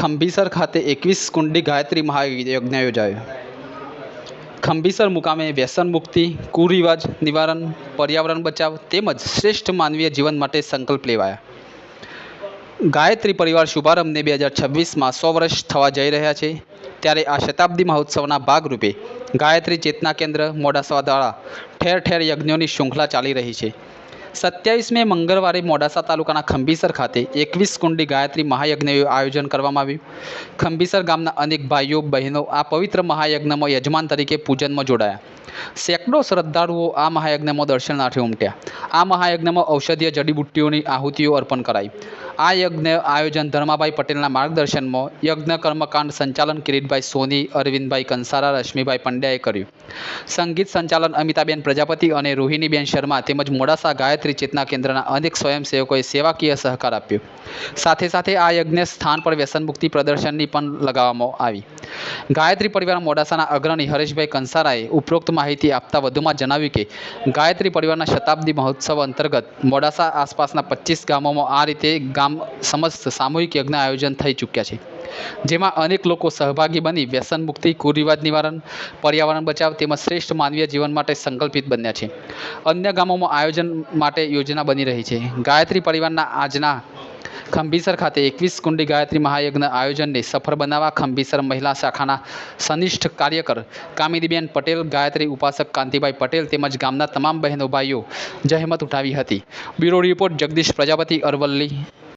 ખંભીસર ખાતે એકવીસ કુંડી ગાયત્રી મહાયજ્ઞ યોજાયો. ખંભીસર મુકામે વ્યસન મુક્તિ, કુરિવાજ, નિવારણ, પર્યાવરણ બચાવ તેમજ શ્રેષ્ઠ માનવીય જીવન માટે સંકલ્પ લેવાયા. ગાયત્રી પરિવાર શુભારંભને બે હજાર છવ્વીસમાં સો વર્ષ થવા જઈ રહ્યા છે. ત્યારે આ શતાબ્દી મહોત્સવના ભાગરૂપે ગાયત્રી ચેતના કેન્દ્ર મોડાસા દ્વારા ઠેર ઠેર યજ્ઞોની શૃંખલા ચાલી રહી છે. સત્યાવીસ મે મંગળવારે મોડાસા તાલુકાના ખંભીસર ખાતે એકવીસ કુંડી ગાયત્રી મહાયજ્ઞનું આયોજન કરવામાં આવ્યું. ખંભીસર ગામના અનેક ભાઈઓ, બહેનો આ પવિત્ર મહાયજ્ઞમાં યજમાન તરીકે પૂજનમાં જોડાયા. સેંકડો શ્રદ્ધાળુઓ આ મહાયજ્ઞમાં દર્શનાર્થે ઉમટ્યા. આ મહાયજ્ઞમાં ઔષધીય જડીબુટ્ટીઓની આહુતિઓ અર્પણ કરાઈ. આ યજ્ઞ આયોજન ધર્માભાઈ પટેલના માર્ગદર્શનમાં યજ્ઞ કર્મકાંડ સંચાલન કિરીટભાઈ સોની, અરવિંદભાઈ કંસારા, રશ્મિભાઈ પંડ્યાએ કર્યું. સંગીત સંચાલન અમિતાબેન પ્રજાપતિ અને રોહિણીબેન શર્મા તેમજ મોડાસા ગાયત્રી ચેતના કેન્દ્રના અનેક સ્વયંસેવકોએ સેવાકીય સહકાર આપ્યો. સાથે સાથે આ યજ્ઞ સ્થાન પર વ્યસનમુક્તિ પ્રદર્શનની પણ લગાવવામાં આવી. ગાયત્રી પરિવાર મોડાસાના અગ્રણી હરેશભાઈ કંસારાએ ઉપરોક્ત માહિતી આપતા વધુમાં જણાવ્યું કે, ગાયત્રી પરિવારના શતાબ્દી મહોત્સવ અંતર્ગત મોડાસા આસપાસના પચીસ ગામોમાં આ રીતે ગામ સમસ્ત સામૂહિક યજ્ઞ આયોજન થઈ ચૂક્યા છે. જેમાં અનેક લોકો સહભાગી બની વ્યસન મુક્તિ કુરિવાજ નિવારણ, પર્યાવરણ બચાવ તેમજ શ્રેષ્ઠ માનવીય જીવન માટે સંકલ્પિત બન્યા છે. અન્ય ગામોમાં આયોજન માટે યોજના બની રહી છે. ગાયત્રી પરિવારના આજના ખંભીસર ખાતે એકવીસ કુંડી ગાયત્રી મહાયજ્ઞ આયોજનને સફળ બનાવવા ખંભીસર મહિલા શાખાના સનિષ્ઠ કાર્યકર કામિનીબેન પટેલ, ગાયત્રી ઉપાસક કાંતિભાઈ પટેલ તેમજ ગામના તમામ બહેનો ભાઈઓ જહેમત ઉઠાવી હતી. Bureau report Jagdish Prajapati Aravalli.